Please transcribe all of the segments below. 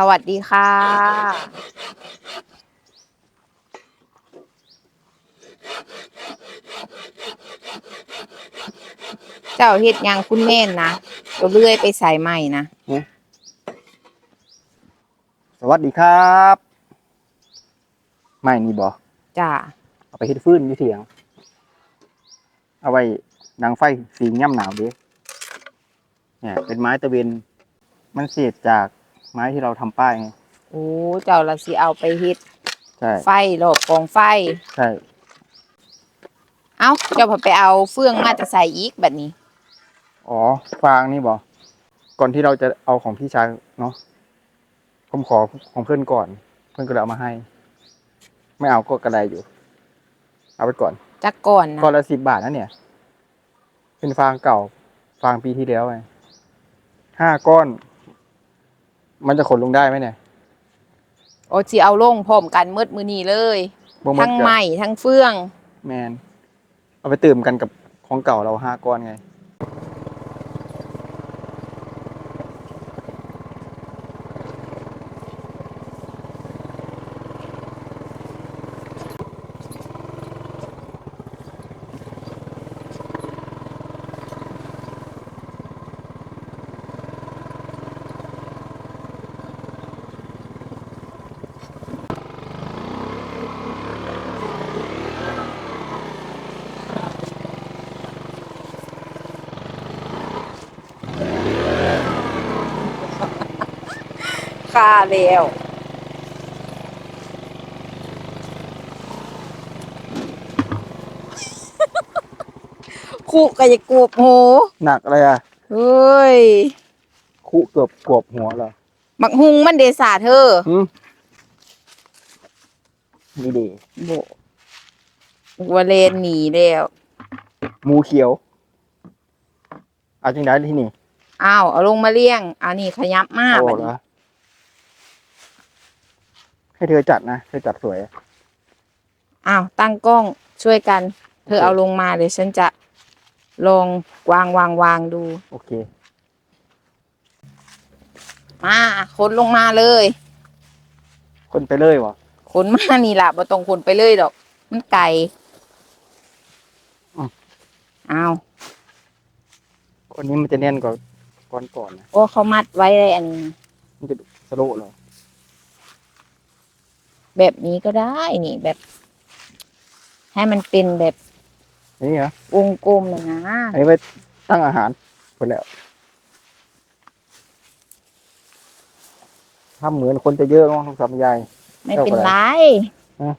สวัสดีค่ะเจ้าเฮ็ดหยังคุณแม่นนะก็เลื่อยไปใส่ใหม่นะ สวัสดีครับไม่นี่บอจ้าเอาไปเฮ็ดฟืนอยู่เถียง เอาไว้ดังไฟสีย่ำหนาวเด้เนี่ยเป็นไม้ตะเวนมันเศษจาก ไม้ที่เราทำป้ายไงโอ้เจ้าละสิเอาไปเฮ็ดใช่ไฟโลบกองไฟ ใช่ เอ้าเจ้าพอไปเอาเฟืองมาจะใส่อีกแบบนี้ อ๋อ ฟางนี่บอก่อนที่เราจะเอาของพี่ชายเนาะผมขอของเพื่อนก่อน เพื่อนก็เลยเอามาให้ ไม่เอาก็กระไดอยู่ เอาไปก่อนจักก่อนนะก้อนละสิบบาทนะเนี่ย เป็นฟางเก่า ฟางปีที่แล้วไงห้าก้อน มันจะขนลงได้ไหมเนี่ย โอ้สิเอาลงพร้อมกันมืดมือนี้เลย บ่หมดทั้งจ้ะ ไม้ทั้งเฟือง แมนเอาไปตื่มกันกับของเก่าเราห้าก้อนไง ค่าแล้วคุก็จะกวบโหหนักอะไรอะเฮ้ยคุเกือบกวบหัวเหรอบักฮุงมันเดสาเธอหืมนี่ดีโบวัวเลนหนีแล้วหมูเขียว เอาจริงได้ที่นี่อ้าวเอาลงมาเลี้ยงเอานี่ขยับมากโอ้บัดเหรนี้อ ให้เธอจัดนะเธอจัดสวย อ้าวตั้งกล้องช่วยกัน เธอเอาลงมาเดี๋ยวฉันจะลองวางวางวางดู โอเค มาคนลงมาเลย คนไปเลยวะขนมานี่ล่ะบ่ต้องขนไปเลยดอก มันไกลอ้าวคนนี้มันจะแน่นกว่าก้อนก่อนนะโอ้เขามัดไว้เลยอันนี้มันจะสโลว์เหรอ แบบนี้ก็ได้นี่แบบ ให้มันเป็นแบบนี่เหรอวงกลมนะนะอันนี้ไว้ตั้งอาหารหมดแล้วถ้าเหมือนคนจะเยอะต้องทำสำยายไม่เป็นไรฮะ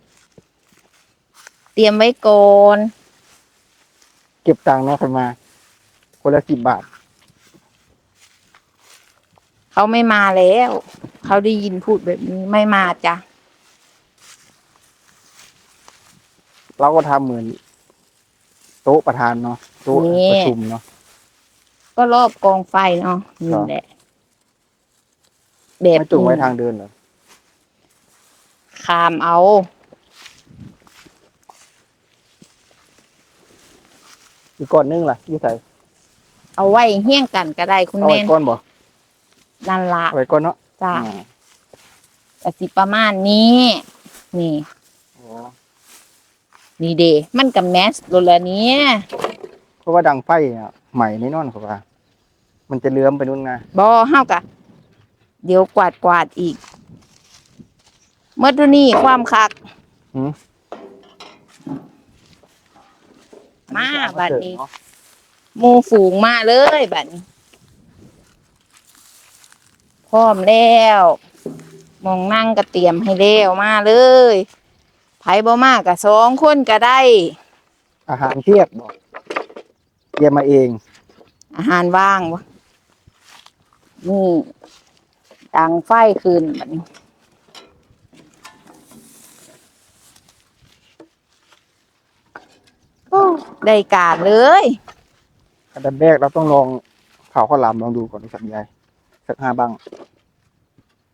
เตรียมไว้ก่อนเก็บตังค์เนาะคนมา คนละสิบบาทเขาไม่มาแล้ว เขาได้ยินพูดแบบนี้ไม่มาจ้ะ เราก็ทำเหมือน โต๊ะประธานเนาะโต๊ะประชุมเนาะ ก็รอบกองไฟเนาะนี่ครับแหละแบบไม่จุงไว้นี้ทางเดินเหรอคามเอา อีกก้อนนึงล่ะยี่ใส่เอาไว้เฮี้ยงกันก็ได้คุณเอาแม่ไว้นก้อนบ่นั่นละเอาไว้ก้อนเนาะจ้ะอ่าแต่สิประมาณนี้ นี่ อ๋อ นี่เดมันกับแมสโดนละเนี้ยเพราะว่าดังไฟอะใหม่แน่นอนครับว่า มันจะเลื้อมไปนู่นไงบอเฮากะ เดี๋ยวกวาดกวาดอีกเมื่อตัวนี้ความคัก หืมมาบัดนี้เนาะหมูฝูงมาเลยบัดนี้ พร้อมแล้วหมองนั่งก็เตรียมให้แล้วมาเลยไผ บ่มากกะสองคนก็ได้ อาหารเทียบบอกเตรียมมาเอง อาหารว่างวะนี่ดังไฟคืนบัดนี้โอ้ได้การเลยอันดับแรกเราต้องลองเผาข้าวหลามลองดูก่อนสัญญาสักห้าบัง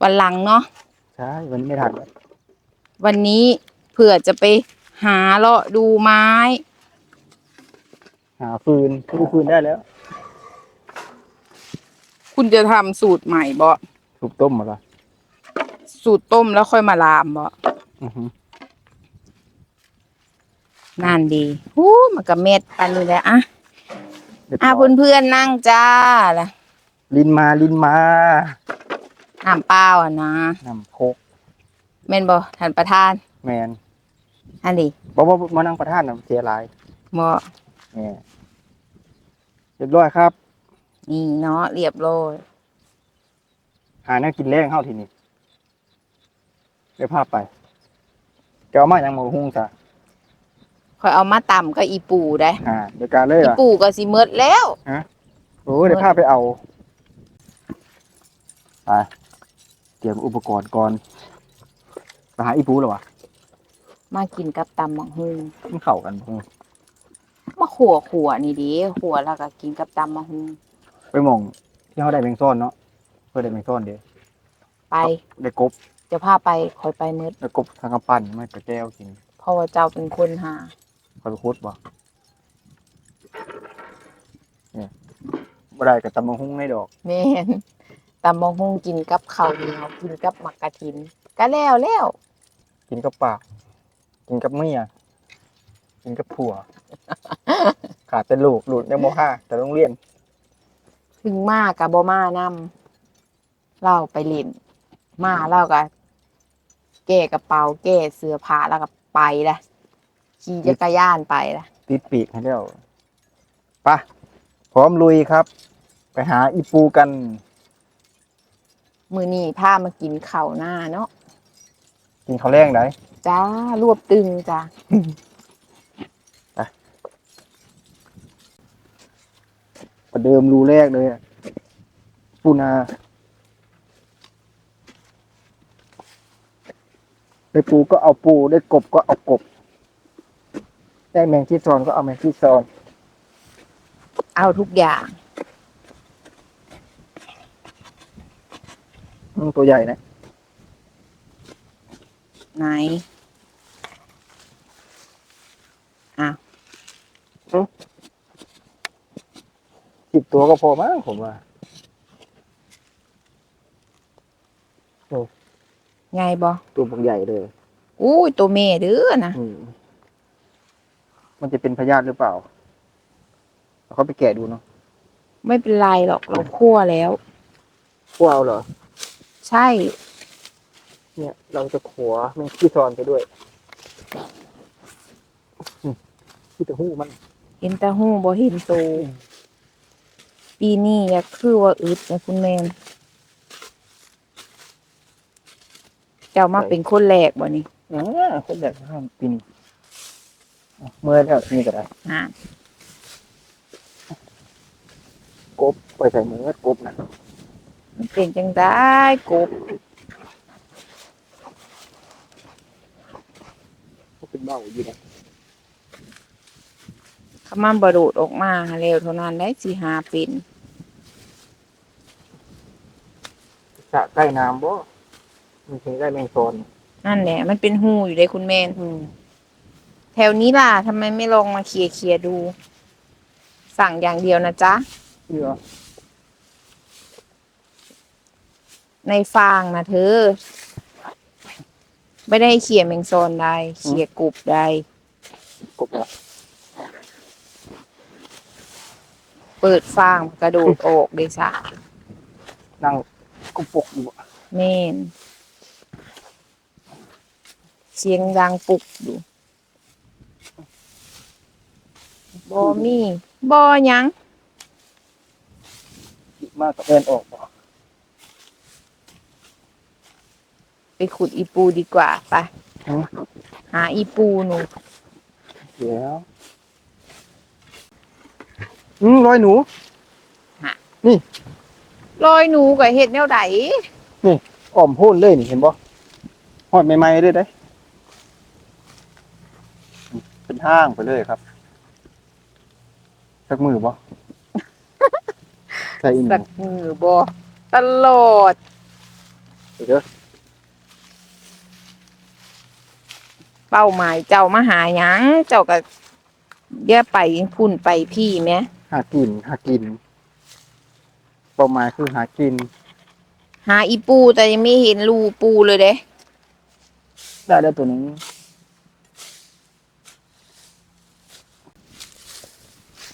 วันหลังเนาะใช่วันนี้ไม่ทันแล้ววันนี้ เผื่อจะไปหาเลาะดูไม้ หาฟืนซื้อฟืนได้แล้ว คุณจะทำสูตรใหม่บ่ถูกต้มมาละสูตรต้มแล้วค่อยมาลามบ่อือหือนั่นดีหู้มันก็เม็ดปันนี่แหละอะเรียบร้อะอยเพื่อนๆนั่งจ้าล่ะลินมาลินมาน้ำเปล่าอะนะน้ำโคก แม่นบ่ท่านประธาน แมน อันนี้บอกว่ามานั่งประทานนะเสียหลายบ่แหมเรียบร้อยครับ นี่เนาะเรียบร้อยหาแนวกินแรงเข้าทีนี้เดี๋ยวพาไปเดี๋ยวเอามาอย่างหมูหุ้งจ้ะค่อยเอามาต่ำก็อีปูได้อ่าเดี๋ยวการเลยอีอะปูก็สิเมิดแล้ว โอ้เดี๋ยวพาไปเอาไปเตรียมอุปกรณ์ก่อนไปหาอีปูเหรอวะ มากินกับตำบักหุ่งมันเข้ากันบ่มาขัวขัวนี่ดิขัวแล้วก็กินกับตำบักหุ่งไปหมองที่เขาได้แมงซ่อนเนาะเพื่อได้แมงซ่อนเดี๋ยวไปได้กบจะพาไปคอยไปเมิดได้กบทางกำปั้นไม่กระแก้วกินเพราะว่าเจ้าเป็นคนหาคอยไปคุดบ่เนี่ยบ่ได้กับตำมะฮุ้งในดอกแม่นตำบักหุ่งกินกับข้าวเหนียวกินกับหมักกะทินก็แล้วแล้วกินกับปาก กินกับเมียกินกับผัว ขาดแต่ลูกหลุดยังโมห้าแต่โรงเรียนถึงมากับบ่มานำเล่าไปเล่นมาเล่าก็แก้กระเป๋าแก้เสื้อผ้าแล้วก็ไปละขี่จักรยานไปละติดปีกให้แล้วไปะพร้อมลุยครับ ไปหาอีปูกัน มือนี้พามากินข้าวหน้าเนาะกินข้าวแรงได้ จ้ารวบตึงจ้าประเดิมรูแรกเลยอะปูนา ได้ปูก็เอาปู ได้กบก็เอากบ ได้แมงที่ซอนก็เอาแมงที่ซอน เอาทุกอย่างอืมตัวใหญ่นะ ไหนอะ สิบ ตัวก็พอมั้งผมว่าไงบอตัวบักใหญ่เลยอุ้ยตัวเมเด้อนะอืมมันจะเป็นพยาธิหรือเปล่าเราเขาไปแกะดูเนาะไม่เป็นไรหรอกเราคั่วแล้ว พวกเอาเหรอ ใช่ เนี่ย เราจะขัวแมงที่ซอนไปด้วยอืมที่ตะหู้มัน เห็นแตาหูบ่เห็นโตว ปีนี้อยากคือว่าอึดนะคุณแมนเจ้ามาเป็นคนแรกบ่นี่อ่าคนแบบห้ามปีนอะเมื่อแล้วนี่ก็ได้อะกบไปใส่มือกบนะมันเป็นจังได้กบก็เป็นเบ้าอยู่นะ ขมันบโดดออกมาเร็วเท่านั้นได้สิหาเป็นสระใกล้น้ำบ่มันถึงได้แมงโซนนั่นแหละมันเป็นหูอยู่เลยคุณแมนแถวนี้ล่ะทำไมไม่ลองมาเคลียร์เคลียร์ดู สั่งอย่างเดียวนะจ๊ะเชื่อในฟางนะเธอ ไม่ได้เขี่ยแมงโซนใดเขี่ยกรุบใดกบละ เปิดฟางกระโดดออกเลยจ้ะนั่งกุบปกอยู่อะแม่นเสียงดังปุกอยู่บอมีบอหยังมากกับเอินออกบ่ไปขุดอีปูดีกว่าไป หาอีปูหนู เดี๋ยว อืมรอยหนูลอยหนูกับเห็ดแนวใดอ้อมโพ่นเลยนี่เห็นบ่หอดใหม่ๆเลยได้ เป็นห้างไปเลยครับสักมือบ่ ใส่อีหนูสักมือบอตลอดเดี๋ยวเป้าหมายเจ้ามาหาหยังเจ้าก็อย่าไปพุ่นไปพี่แหม หากิน หากิน เป้าหมายคือหากิน หาอีปูแต่ยังไม่เห็นรูปูเลยเด้ได้แล้วตัวนี้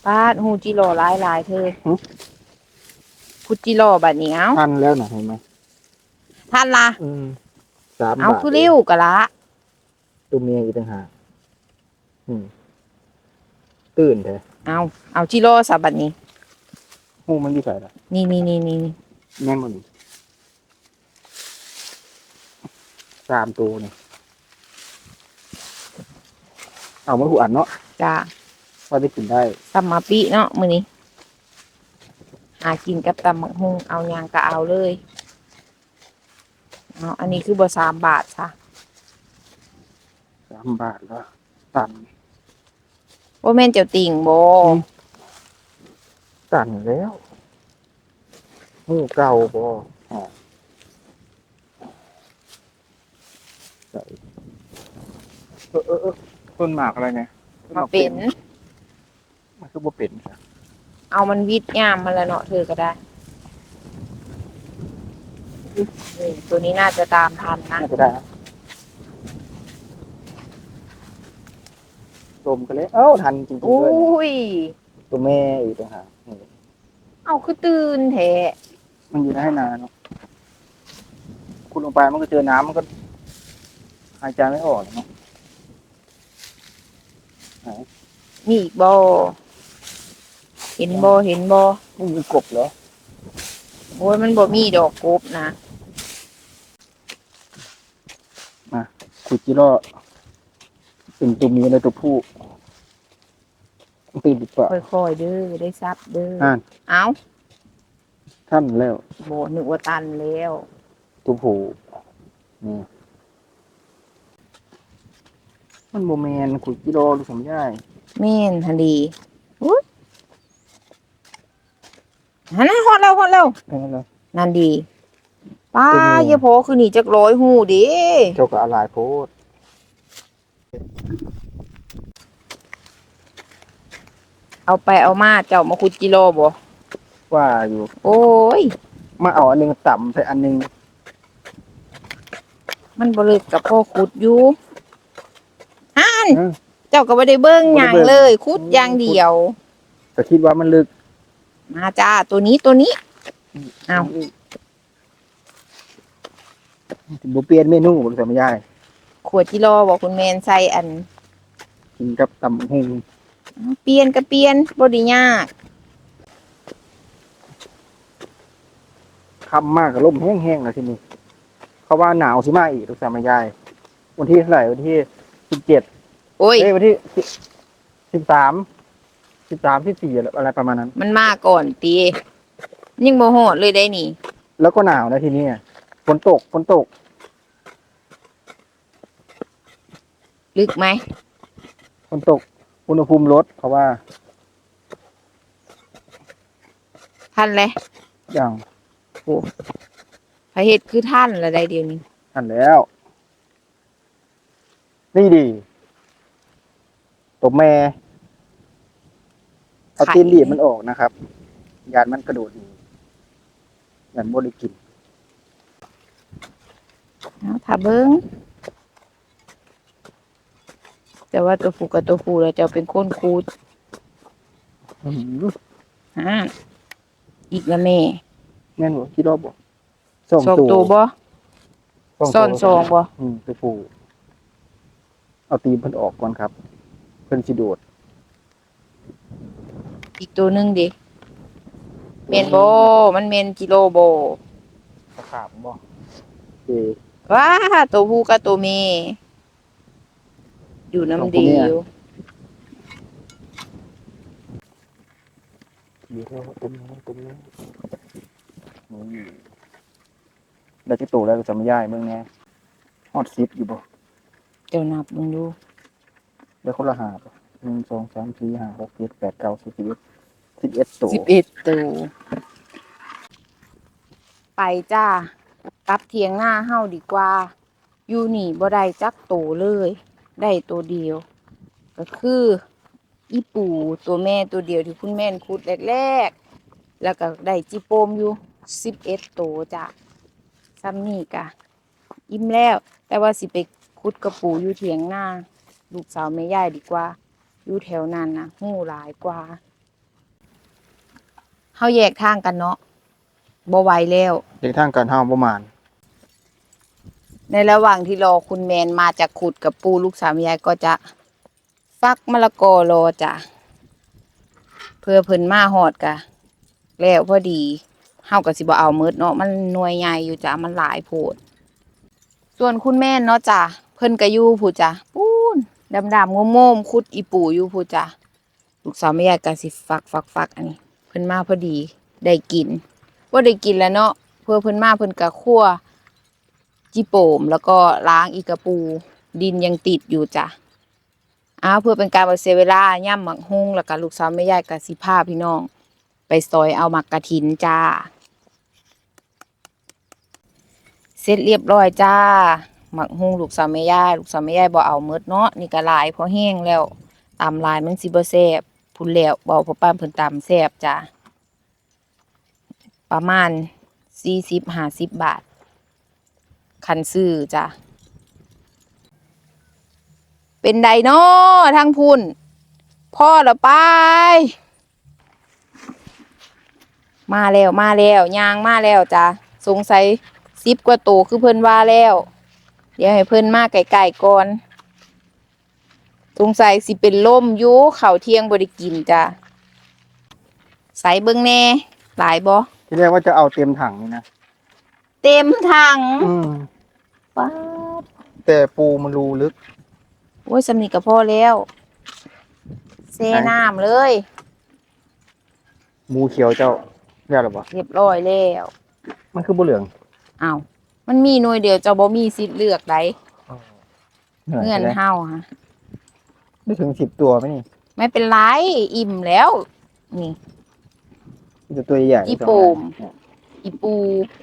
ปาดหูจิโร่หลายหลายๆเธอพุจิโร่บัดนี้เอาทันแล้วนะเห็นไหมท่านล่ะอืมสามเอาบาทคือเร็วกะละ ตัวเมียอีกต่างหากอืมตื่นแท้ เอาเอาจิโร่ซะบัดนี้ หูมันอยู่ใส่ละนี่นี่นี่นี่นี่แม่นมันสามตัวนี่เอามาหูอันเนาะจ้าว่าได้กินได้ตำมาปิเนาะมื้อนี้หากินกับตำมักฮุงเอาหยังก็เอาเลยเอาอันนี้คือบ่สามบาทค่ะสามบาทแล้วตัน ว่าแม่นเจ้าติ่งบ่ตันแล้วหูเก่าบ่อ๋อใส่เออเออเออต้นหมากอะไรเนี่ยต้นหมาากเป็น มันคือบ่เป็นจ้ะเอามันวิดยามมาแล้วเนาะเธอก็ได้ นี่ตัวนี้น่าจะตามทันนะ น่าจะได้นะร วมกันเลย เอ้าทันจริงๆอุ้ด้วยเนี่ยยตัวแม่อีกต่างหากนี่เอาคือตื่นแท้มันอยู่ได้นานเนาะคุณลงไปมันก็เจอน้ำมันก็หายใจไม่ออกเนาะมีอีกบ่เห็นบ่เห็นบ่ไม่มีกบเหรอโอ้ยมันบ่มีดอกกบนะขุดจิโร่ เป็นตัวเมียและตัวผู้ตื่นดีกว่าค่อยๆเด้อได้ซับเด้ออ่านเอาท่านแล้วบ่นึกว่าตันแล้วตัวผู้นี่มันโมเมนขุดจิโร่ดูสมย่ายแม่นทันดีอุ้ยหันนะฮอดแล้วฮอดแล้วเป็นไงเลยนั่นดีป้าเป็นไงเยาโพคือหนีจากร้อยหูดิเจ้ากับอะไรโพด เอาไปเอามาเจ้ามาคุดกิโลบ่ว่าอยู่ โอ้ย มาเอาอันหนึงต่ำใส่อันหนึงมันบ่ลึกกับพ่อขุดอยู่ฮันเออ เจ้าก็บ่ได้เบิ่งหยังบ่ได้เบิ่ง เลยขุดอย่างเดียว แต่คิดว่ามันลึกมาจ้าตัวนี้ตัวนี้เอาบุเปลี่ยนเมนูผมสมัยยายขวดกิโลบอกคุณแมนใส่อันกินกับตำหุง เปลี่ยนก็เปลี่ยนบ่ได้ยากคำมากกับลมแห้งๆนะที่นี่เขาว่าหนาวสิมาอีกทุกสมัยยาย วันที่เท่าไหร่วันที่สิบเจ็ดโอ้ยเอ้ยวันที่สิบสามสิบสามสิบสี่อะไรประมาณนั้น มันมาก่อนตียังบ่ฮอดเลยได้นี่ แล้วก็หนาวนะที่นี่ฝนตกฝนตก ลึกไหมฝนตก อุณหภูมิลดเพราะว่าท่านเลยอย่างพระเฮ็ดคือท่านละได้เดียวนี้อันแล้ว นี่ดีตัวแม่เอาตีนดีดมันออกนะครับยานมันกระโดดหนียานบริกินเอาถ้าเบิ่ง แต่ว่าตัวผู้กับตัวผู้แล้วเจ้าเป็นคนคูดฮะอีกละแม่แม่นบ่คิดรอบบ่สองตัวบ่สองซ่อนสองบ่อืมตัวผู้เอาตีนเพิ่นออกก่อนครับ เพิ่นสิโดดอีกตัวหนึงดิเมนบ่มันเมนกิโลบ่ตะขาบบ่เอว้าตัวผู้กับตัวแม่ อยู่น้ำเดียวเดี๋ยวเราตุ้มนี้ตุ้มนี้นี่ได้ที่โตแล้วก็จะไม่ย่ายเมืองแน่ฮอดซิปอยู่บ่เจ้านับมึงดูได้คนละหาบหนึ่งสองสามสี่ห้าหกเจ็ดแปดเก้าสิบสิบเอ็ดสิบเอ็ดตัวสิบเอ็ดตัวไปจ้ากลับเทียงหน้าเฮาดีกว่า อยู่นี่บ่ได้จักโตวเลย ได้ตัวเดียว ก็คืออีปูตัวแม่ตัวเดียวที่คุณแม่คุดแรกๆ แล้วก็ได้จิโปมอยู่สิบเอ็ดตัวจ้ะซ้ำนี่กะอิ่มแล้ว แต่ว่าสิไปคุดกระปูอยู่เถียงหน้า ลูกสาวแม่ยายดีกว่า อยู่แถวนั้นนะหูหลายกว่าเฮาแยกทางกันเนาะบ่ไหวแล้วเด็กทางการเฮาประมาณ ในระหว่างที่รอคุณแมนมาจากขุดกับปูลูกสามยายก็จะฟักมะละกอรอจ้ะเพื่อเพิ่นมาหอดกะ แล้วพอดีเฮาก็สิบ่เอามิดเนาะมันหน่วยใหญ่อยู่จ้ะมันหลายโพด ส่วนคุณแม่เนาะจ้ะเพิ่นก็อยู่ผู้จ้ะปูนดำๆงมๆขุดอีปูอยู่ผู้จ้ะลูกสาวแม่ยายก็สิฟักฟักฟักอันนี้ เพิ่นมาพอดีได้กินว่าได้กินแล้วเนาะเพื่อเพิ่นมาเพิ่นก็คั่ว จิโปมแล้วก็ล้างอีกระปู ดินยังติดอยู่จ้ะอ้าวเพื่อเป็นการบ่เสเวลาย่ำหมักฮุ้งแล้วก็ลูกสาวแม่ยายกับสิพาพี่น้อง ไปซอยเอาหมักกระถินจ้า เสร็จเรียบร้อยจ้า หมักฮุ้งลูกสาวแม่ยายลูกสาวแม่ยายบ่เอาเมดเนาะนี่ก็ลายเพอแห้งแล้วตามลายมันสิบ่แซ่บพุ่นแล้วบ่พอป้านเพิ่นตำแซ่บจ้าประมาณ40-50บาท คันซื้อจ้ะเป็นไดโนทั้งพุ่น พ่อละไป มาแล้วมาแล้วยางมาแล้วจ้ะสงสัยซิบกว่าโตคือเพิ่นว่าแล้ว เดี๋ยวให้เพิ่นมาไกลๆก่อนสงสัยสิเป็นล่มยู่ข้าเที่ยงบ่ได้กินจ้ะใส่เบิ่งแน่ หลายบ่ที่แรกว่าจะเอาเต็มถังนี่นะ เต็มถังอืมป๊าดแต่ปูมันรูลึก โอ้ยสำนีกับพ่อแล้วเซน้ำเลยหมูเขียวเจ้าเรียกหรือเปล่าเรียบร้อยแล้วมันคือบุเหลืองอ้าวมันมีหน่วยเดียวเจ้าบ่มีสิทธิ์เลือกไดเงื่อนใช่ไหมเฮาฮะไม่ถึงสิบตัวไหมนี่ไม่เป็นไร อิ่มแล้ว นี่ มีแต่ตัวใหญ่ๆอีสองโป่งอัน อีปู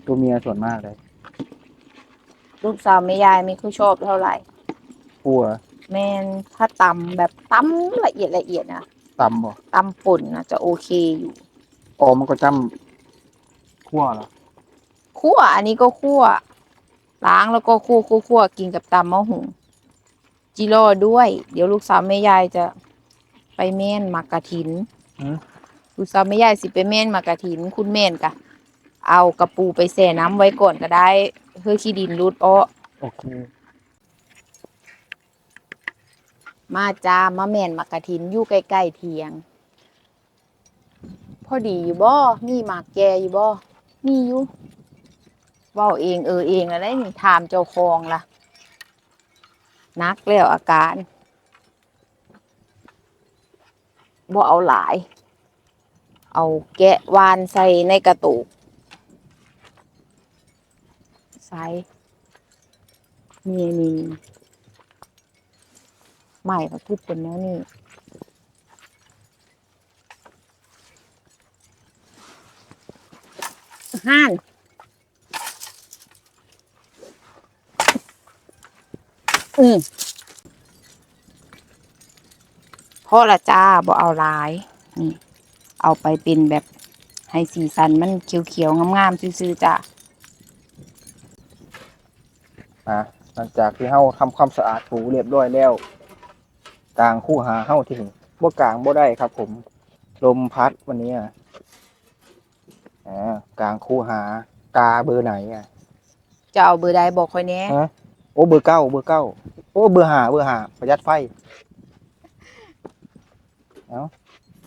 ตัวเมียส่วนมากเลยลูกสาวแม่ยายไม่ค่อยชอบเท่าไหร่ ปูเหรอแม่นถ้าตำแบบตำละเอียดละเอียดนะตำบ่ตำป่นนะจะโอเคอยู่อ๋อมันก็จำขั้วเหรอคั่วอันนี้ก็คั่ว ล้างแล้วก็คั่วคั่วคั่วกินกับตำมะหุงจิโร่ด้วย เดี๋ยวลูกสาวแม่ยายจะไปเม่นหมักกะถิน หืมลูกสาวแม่ยายสิไปเม่นหมักกะถิน คุณเม่นกะ เอากระปูไปแช่น้ำไว้ก่อนก็ได้เพื่อขี้ดินรุดอ้อโอเคมาจ้ามาแม่นหมักกะถินอยู่ใกล้ๆเทียง พอดีอยู่บ่ มีหมากแกอยู่บ่ มีอยู่เว้าเองเออเองแล้วได้นี่ถามเจ้าของล่ะ นักแล้วอาการบ่เอาหลาย เอาแกะวานใส่ในกระตุก ใส่นี่นี่ใหม่เขาทุบเป็นแล้วนี่ห้านอืมพ่อละจ้าบ่เอาลาย นี่ เอาไปเป็นแบบให้สีสันมันเขียวๆงามๆซื่อๆจ้า อะหลังจากที่เฮาทำความสะอาดปูเรียบร้อยแล้วกลางคู่หาเฮาที่นี่บ่กลางบ่ได้ครับ ผม ลมพัดวันนี้อะอ่ากลางคู่หากาเบอร์ไหนอะจะเอาเบอร์ใดบอกค่อยแหน่ฮะโอ้เบอร์เก้าเบอร์เก้าโอ้เบอร์หาเบอร์หาประหยัดไฟเอา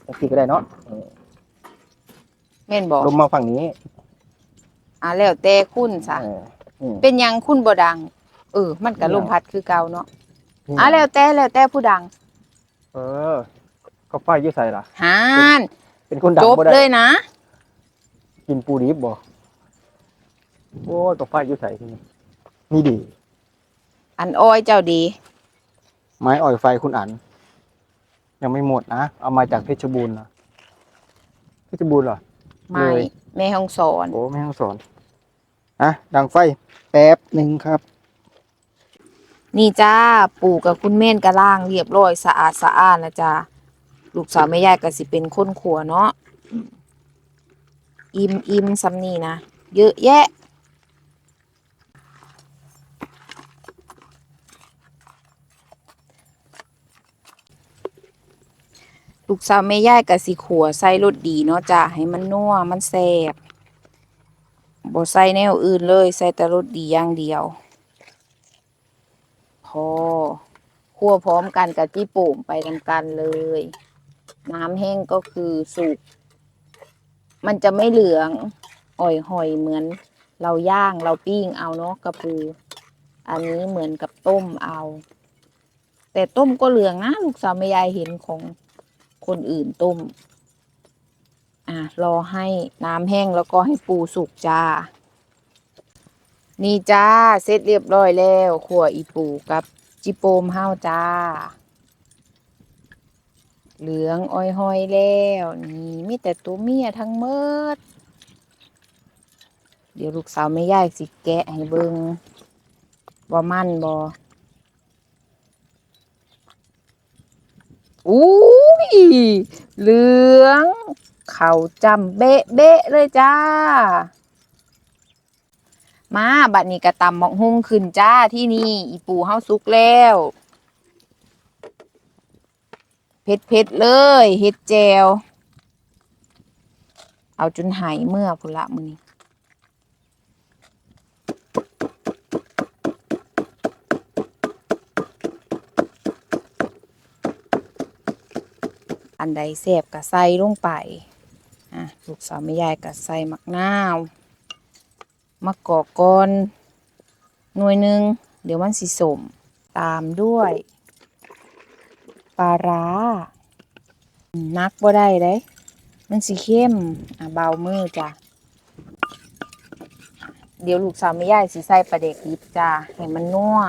จะคิดก็ได้เนาะเออแม่นบอกลมมาฝั่งนี้ อ่าแล้วแต่คุณซะเอออืม เป็นหยังคุณบ่ดัง เออ มันก็ไม่ลเอามพัดคือเก่าเนาะนี่อ่าแล้วแต่แล้วแต่ผู้ดังเออ ก็ไฟอยืดใส่ล่ะ หานเป็นคนดังจบบ่ได้ เลยนะกินปูดิบบ่โอ้ยก็ไฟอยืดใส่ทีนี้นี่ดี อันอ้อยเจ้าดี ไม้อ่อยไฟคุณอัน ยังไม่หมดนะ เอามาจากเพชรบูรณ์นะเพชรบูรณ์เหรอ ไม่เลย แม่ห้องสอน โอ้ไม่ต้องสอน อะดังไฟแป๊บหนึ่งครับ นี่จ้าปู่กับคุณแม่นกระล่างเรียบร้อยสะอาดสะอาดนะจ้าลูกสาวแม่ยายก็สิเป็นคนขัวเนาะอิ่มอิ่มซำนี่นะเยอะแยะลูกสาวแม่ยายกับสิขัวใส่รสดีเนาะจ้ะให้มันนัวมันแซ่บ บ่ใส่แนวอื่นเลย ใส่แต่รสดีอย่างเดียว พอคั่วพร้อมกันกับจี้โป่งไปนำกันเลย น้ำแห้งก็คือสุก มันจะไม่เหลือง อ่อยหอยเหมือน เราย่างเราปิ้งเอาเนาะกระปูอันนี้เหมือนกับต้มเอา แต่ต้มก็เหลืองนะ ลูกสาวแม่ยายเห็นของคนอื่นต้ม อะรอให้น้ำแห้งแล้วก็ให้ปูสุกจ้า นี่จ้าเสร็จเรียบร้อยแล้วขัวอีปูกับจิโปมห้าวจ้า เหลืองอ้อยหอยแล้ว นี่มีแต่ตัวเมียทั้งเมิด เดี๋ยวลูกสาวไม่ย่ายสิแกะให้เบิงว่ามันบออุ้ยเหลือง เขาจำเบ๊ะเบ๊ะเลยจ้า มาบัดนี้กระตำหมอกหุ่งขึ้นจ้าที่นี่ อีปูเฮาสุกแล้วเผ็ดเผ็ดเลยเฮ็ดแจวเอาจนหายเมื่อพุละมือนี้อันใดแซ่บก็ใส่ลงไป อะลูกสาวแม่ยายก็ใส่มักนาวมะกอกก่อนหน่วยหนึ่งเดี๋ยวมันสิสมตามด้วยปลาร้านักบ่ได้เด้มันสิเข้มอะเบามือจ้ะเดี๋ยวลูกสาวแม่ยายสิใส่ปลาเด็กดิบจ้ะให้มันนัว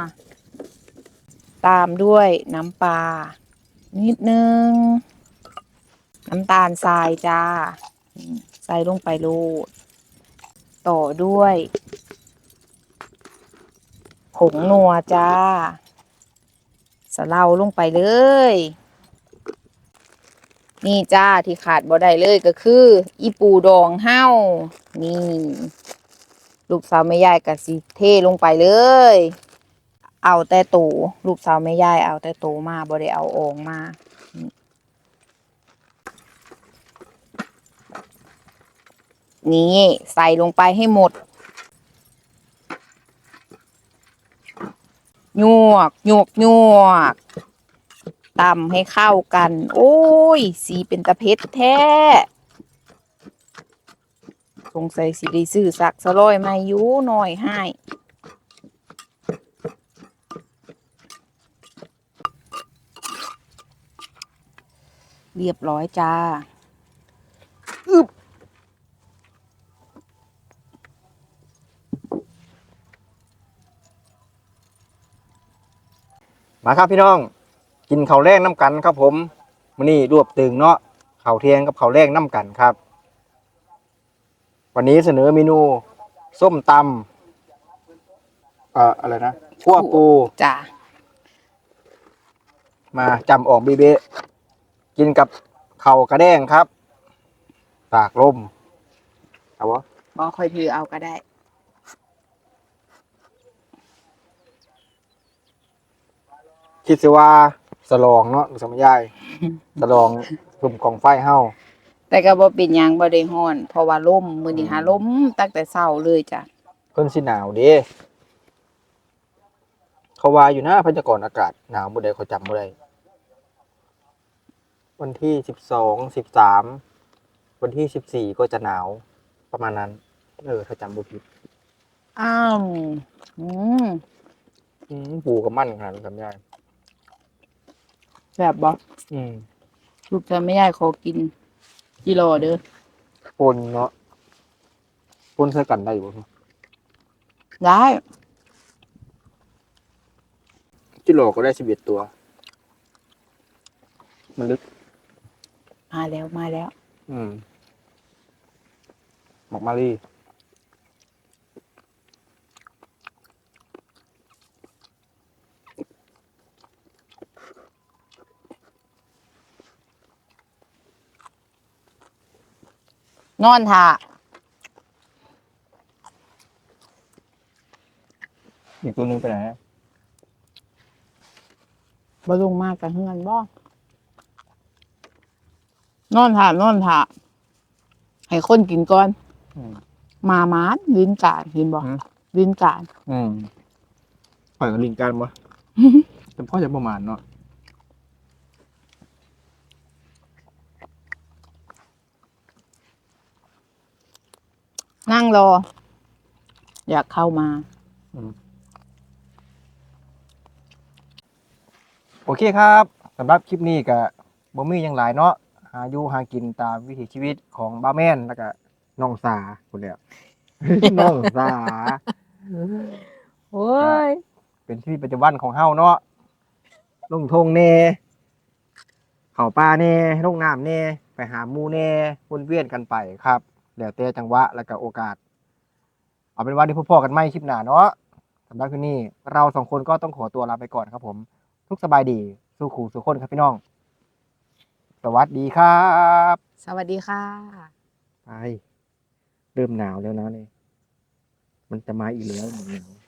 ตามด้วยน้ำปลานิดนึง น้ำตาลทรายจ้า ใส่ลงไปโลด ต่อด้วย ผงนัวจ้า สะเลาลงไปเลย นี่จ้าที่ขาดบ่ได้เลยก็คือ อีปูดองเฮ้านี่ ลูกสาวแม่ยายกะสิเทลงไปเลย เอาแต่ตูลูกสาวแม่ยายเอาแต่ตูมาบ่ได้เอาอองมา นี่ใส่ลงไปให้หมดหยวกหยวกหยวกตำให้เข้ากัน โอ้ย สีเป็นตะเพ็ดแท้สงสัยสิได้ซื้อสักสะร้อยมาอยู่หน่อยให้เรียบร้อยจ้า มาครับพี่น้อง กินข้าวแรกน้ำกันครับผมมื้อนี้รวบตึงเนาะข้าวเที่ยงกับข้าวแรกน้ำกันครับ วันนี้เสนอเมนู ส้มตำเอ่ออะไรนะขั่วปูจ้ามาจำออกบีเบะกินกับเข่าวกระแดงครับ ตากลมเอาวะบอค่อยถือเอาก็ได้ คิดสิว่าสลองเนาะสมัยยายสลองกลุ่มกองไฟเฮาแต่ก็บ่เป็นหยังบ่ได้ฮ้อน เพราะว่าลมมื้อนี้หาลมตั้งแต่เช้าเลยจ้ะเพิ่นสิหนาวเด้เขาว่าอยู่นะพยากรณ์อากาศหนาวบ่ได้เขาจำบ่ได้วันที่สิบสองสิบสามวันที่สิบสี่ก็จะหนาวประมาณนั้น เออถ้าจำบ่ผิดอ้าวอืมอืมปูกับมันขนาดนั้นจำยาย แซ่บบ่อืมลูกจะไม่ได้ขอกินกิโลเด้อปนเนาะปนใส่กันได้อยู่บ่ได้กิโลก็ได้สิบเอ็ดตัว มันลึก มาแล้วมาแล้ว อืมหมกมารี นอนท่าอีกตัวหนึงไปไหนอะบ่ลงมากกับเฮือนบ่นอนถามนอนถาให้คนกินก่อน อืม มามานลิ้นการเห็นบ่อืม ลิ้นการอืมปล่อยกับลิงกันบ่แต่พ่อจะประมาณเนาะ นั่งรอ อยากเข้ามา โอเคครับสำหรับคลิปนี้ก็บ่มีหยังหลายเนาะหาอยู่หากินตามวิถีชีวิตของบ้าวแม่นแล้วก็น้องสาคนแล้วน้องสาโอ้ย เป็นชีวิตประจำวันของเฮาเนาะลงทงเน่เขาป่าเน่ลงน้ำเน่ไปหาหมูเน่วนเวียนกันไปครับ แล้วแต่จังหวะแล้วก็โอกาส เอาเป็นว่าที่พ่อๆกันไม่คลิปหน้าเนาะสำหรับคืนนี้ เราสองคนก็ต้องขอตัวลาไปก่อนครับผม ทุกสบายดีสู้ขู่สู้คนครับพี่น้อง สวัสดีครับสวัสดีค่ะ ไปเริ่มหนาวแล้วนะเนี่ยมันจะมาอีกแล้วหนาว